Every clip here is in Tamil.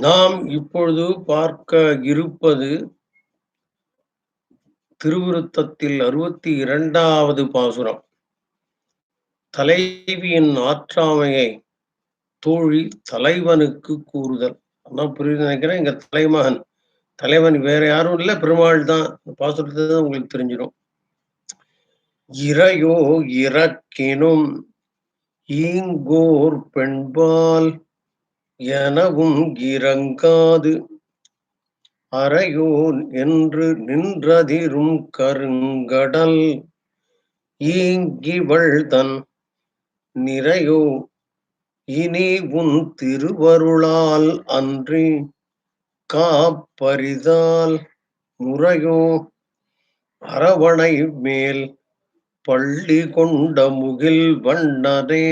நாம் இப்பொழுது பார்க்க இருப்பது திருவிருத்தத்தில் அறுபத்தி இரண்டாவது பாசுரம். தலைவியின் ஆற்றாமையை தோழி தலைவனுக்கு கூறுதல். அதான் புரியுது நினைக்கிறேன். இங்க தலைமகன் தலைவன் வேற யாரும் இல்லை. பெருமாள் தான். பாசுரத்தை தான் உங்களுக்கு தெரிஞ்சிடும். இறையோ இறக்கினும் ஈங்கோர் பெண்பால் எனவும் இறங்காது அறையோன் என்று நின்றதிரும் கருங்கடல். ஈங்கிவள் தன் நிறையோ இனி உன் திருவருளால் அன்றி காப்பரிதால் முறையோ. அரவணை மேல் பள்ளி கொண்ட முகில் வண்ணதே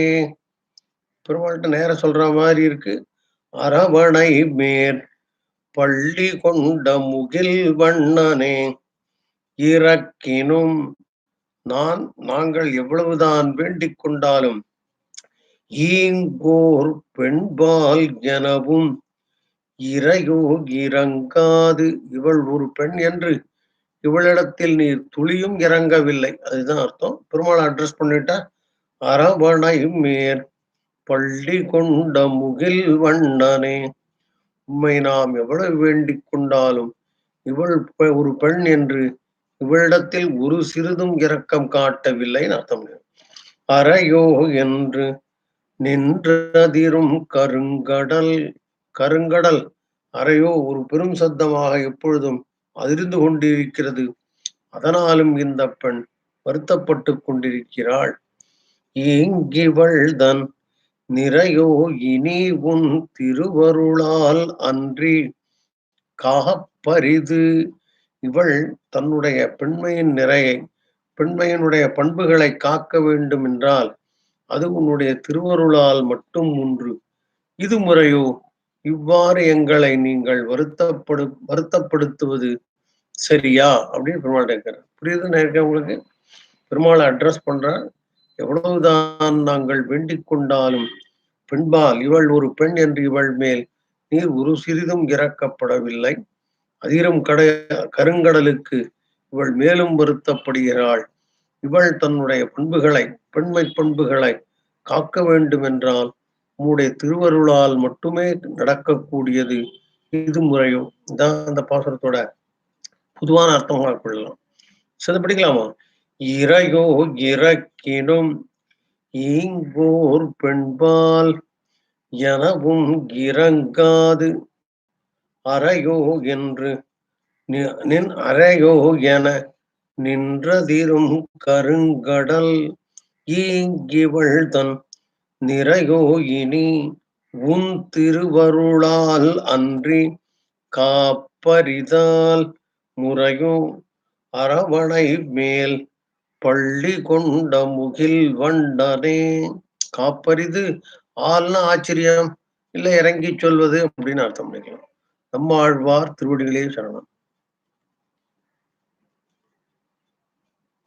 பெருமாள்கிட்ட நேரம் சொல்ற மாதிரி இருக்கு. அரவணை மேற் பள்ளி கொண்ட முகில் வண்ணனே இறக்கினும் நான் நாங்கள் எவ்வளவுதான் வேண்டிக் கொண்டாலும் ஈங்கோர் பெண்பால் எனவும் இறையோ இறங்காது இவள் ஒரு பெண் என்று இவளிடத்தில் நீர் துளியும் இறங்கவில்லை. அதுதான் அர்த்தம். பெருமாள் அட்ரஸ் பண்ணிட்டா அரவணை மேற் பள்ளி கொண்ட முகில் வண்ணனே. உம்மை நாம் எவ்வளவு வேண்டிக் கொண்டாலும் இவள் ஒரு பெண் என்று இவளிடத்தில் ஒரு சிறிதும் இரக்கம் காட்டவில்லைன்னு அர்த்தம். அறையோ என்று நின்றதிரும் கருங்கடல் கருங்கடல். அறையோ ஒரு பெரும் சத்தமாக எப்பொழுதும் அதிர்ந்து கொண்டிருக்கிறது. அதனாலும் இந்த பெண் வருத்தப்பட்டு கொண்டிருக்கிறாள். இங்கிவள் தன் நிறையோ இனி உன் திருவருளால் அன்றி காகப்பரிது இவள் தன்னுடைய பெண்மையின் நிறையை பெண்மையினுடைய பண்புகளை காக்க வேண்டும் என்றால் அது உன்னுடைய திருவருளால் மட்டும் ஒன்று. இது முறையோ? இவ்வாறு எங்களை நீங்கள் வருத்தப்படு வருத்தப்படுத்துவது சரியா? அப்படின்னு பெருமாள் கேட்கிறார். புரியுது நான் உங்களுக்கு? பெருமாளை அட்ரஸ் பண்ற எவ்வளவுதான் நாங்கள் வேண்டிக் கொண்டாலும் பெண்பால் இவள் ஒரு பெண் என்று இவள் மேல் நீர் ஒரு சிறிதும் இறக்கப்படவில்லை. அதிரும் கடை கருங்கடலுக்கு இவள் மேலும் வருத்தப்படுகிறாள். இவள் தன்னுடைய பண்புகளை பெண்மை பண்புகளை காக்க வேண்டும் என்றால் உம்முடைய திருவருளால் மட்டுமே நடக்கக்கூடியது இது முறையோ இதான் அந்த பாசுரத்தோட பொதுவான அர்த்தமாக கொள்ளலாம். சரி படிக்கலாமா? இறையோ இறக்கினும் ஈங்கோர் பெண்பால் எனவும் இறங்காது அறையோ என்று நின் அறையோ என நின்றதிரும் கருங்கடல். ஈங்கிவள் தன் நிறையோ இனி உன் திருவருளால் அன்றி காப்பரிதால் முறையோ அரவணை மேல் பள்ளி கொண்ட முகில் வண்டனே. காப்பரிது ஆள்னா ஆச்சரியம். இல்லை இறங்கி சொல்வது அப்படின்னு அர்த்தம் பண்ணிக்கலாம். நம்மாழ்வார் திருவடிகளே சரணம்.